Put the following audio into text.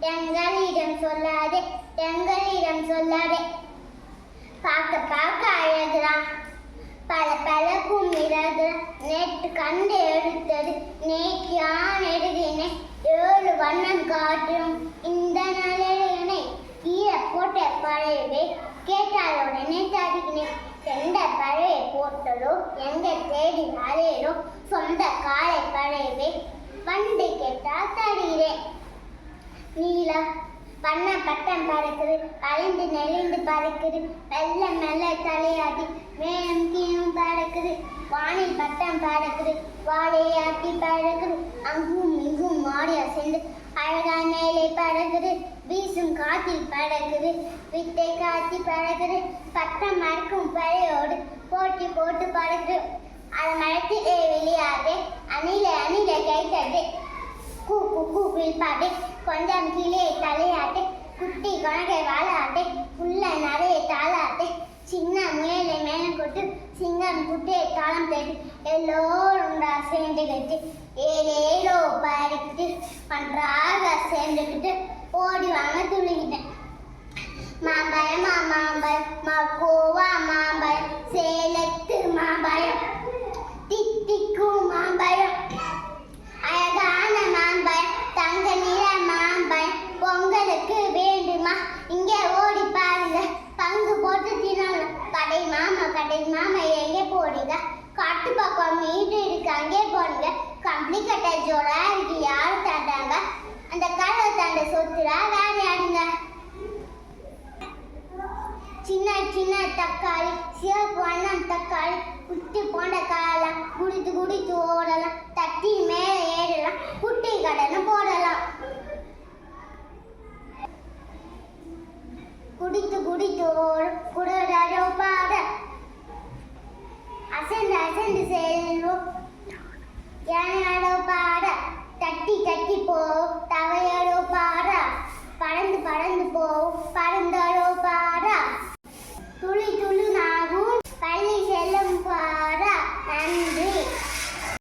எங்களிடம் சொல்லாதே எங்களிடம் சொல்லாதே. பார்க்க பார்க்க அழகிறா. பல பழக்கும் இழகிறா நேற்று கண்டு எடுத்தது. நேற்று யான் எழுதினேன் ஏழு வண்ணம் காட்டும். இந்த நலனை கீழே போட்ட பழையவே கேட்டால் உடனே தருகினேன் எந்த பழைய போட்டலோ எங்க தேடி அலையிலோ சொந்த காலை பழையவே நீளம் பண்ண பட்டம் பறக்குது கலைந்து நெளிந்து பறக்குது மெல்ல மெல்ல தலையாட்டி மேலும் கீழும் பறக்குது வானில் பட்டம் பறக்குது வாழையாட்டி பறக்குது அங்கும் இங்கும் மாடி அசைந்து அழகா மேலே பறக்குது வீசும் காற்றில் பறக்குது வித்தை காத்தி பறக்குது பட்டம் மறக்கும் பழையோடு போட்டி போட்டு பறக்குது. அது மரத்திலே விளையாடு அணில அணில கைத்தது கூப்பு கூப்பில் கூ பாட்டு கொஞ்சம் கீழே தலையாட்டு. குட்டி கணக்கை வாழாட்டு உள்ள நிறைய தாளாட்டு. சின்ன முயலை மேலே கொட்டு. சிங்கம் குட்டியை தாளம் தேடி எல்லோரும் சேர்ந்துக்கிட்டு ஏழேலோ பாடிக்கிட்டு பன்றாக சேர்ந்துக்கிட்டு ஓடி வாங்க துள்ளிக்கிட்டேன் மாம்பழம் மாம்பழம் மல்கோவா சின்ன சின்ன தக்காளி சிவப்பு வண்ணம் தக்காளி குட்டி போன காலம் குடித்து குடித்து ஓடலாம் தட்டி மேலே ஏறலாம் குட்டி கடனை போடலாம். குடித்து குடித்து ஓடும் குடரோ பாட. அசந்து அசந்து செல்வோம். பாட. தட்டி தட்டி போ